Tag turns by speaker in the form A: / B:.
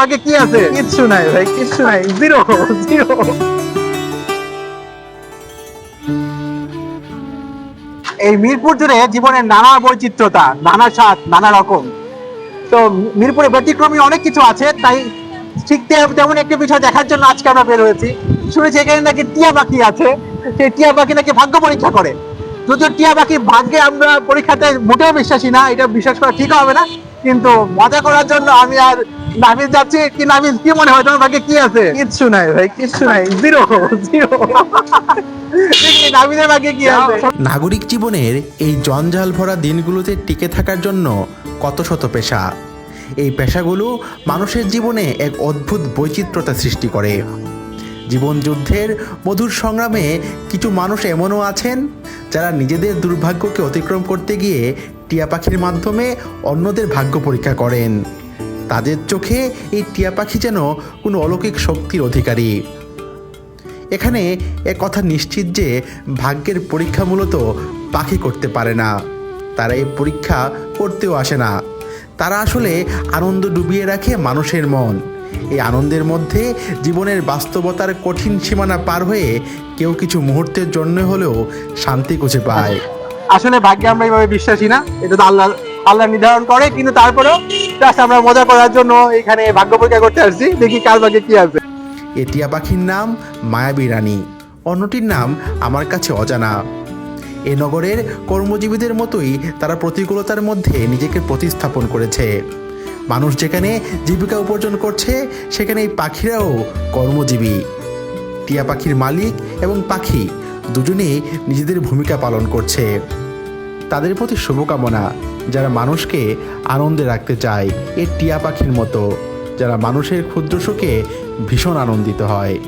A: ভাগ্যে কি আছে?
B: কিচ্ছু নাই ভাই, কিচ্ছু নাই জিরো জিরো
A: এই মিরপুর জুড়ে জীবনের নানা বৈচিত্র্যতা, নানা স্বাদ, নানা রকম। তো মিরপুরে ব্যতিক্রমী অনেক কিছু আছে, তাই ঠিক তেমন একটি বিষয় দেখার জন্য আজকে আমরা বের হয়েছি। শুনেছি এখানে নাকি টিয়া পাখি আছে, সেই টিয়া পাখি নাকি ভাগ্য পরীক্ষা করে। যদিও টিয়া পাখি ভাগ্যে আমরা পরীক্ষাতে মোটেও বিশ্বাসী না, এটা বিশ্বাস করা ঠিক হবে না, কিন্তু মজা করার জন্য আমি আর নামিজ যাচ্ছি কি নামিজ কি মনে হয় তোমার ভাগ্যে কি আছে?
B: কিচ্ছু নাই ভাই কিচ্ছু নাই। জিরো জিরো
A: দেখি ভাগ্যে কি আছে?
C: নাগরিক জীবনের এই জঞ্জাল ভরা দিনগুলোতে টিকে থাকার জন্য কত শত পেশা। এই পেশাগুলো মানুষের জীবনে এক অদ্ভুত বৈচিত্র্যতা সৃষ্টি করে। জীবন যুদ্ধের মধুর সংগ্রামে কিছু মানুষ এমনও আছেন যারা নিজেদের দুর্ভাগ্যকে অতিক্রম করতে গিয়ে টিয়া পাখির মাধ্যমে অন্যদের ভাগ্য পরীক্ষা করেন। তাদের চোখে এই টিয়া পাখি যেন কোনো অলৌকিক শক্তির অধিকারী। এখানে এ কথা নিশ্চিত যে ভাগ্যের পরীক্ষা মূলত পাখি করতে পারে না। তারা এই পরীক্ষা করতেও আসে না। তারা আসলে আনন্দ ডুবিয়ে রাখে মানুষের মন। এই আনন্দের মধ্যে জীবনের বাস্তবতার কঠিন সীমানা পার হয়ে কেউ কিছু মুহূর্তের জন্য হলেও শান্তি খুঁজে পায়।
A: আসলে ভাগ্যে আমরা এইভাবে বিশ্বাসী না, এটা তো আল্লাহ আল্লাহ নির্ধারণ করে, কিন্তু তারপরেও জাস্ট আমরা মজা করার জন্য এখানে ভাগ্য পরীক্ষা করতে আসছি। দেখি কার ভাগ্যে কি আসবে
C: এ টিয়া পাখির নাম মায়াবী রানী। অন্যটির নাম আমার কাছে অজানা। এ নগরের কর্মজীবীদের মতোই তারা প্রতিকূলতার মধ্যে নিজেকে প্রতিস্থাপন করেছে। মানুষ যেখানে জীবিকা উপার্জন করছে সেখানে এই পাখিরাও কর্মজীবী। টিয়া পাখির মালিক এবং পাখি দুজনেই নিজেদের ভূমিকা পালন করছে। তাদের প্রতি শুভকামনা। যারা মানুষকে আনন্দে রাখতে চায় এ টিয়া পাখির মতো। যারা মানুষের ক্ষুদ্র সুখে ভীষণ আনন্দিত হয়।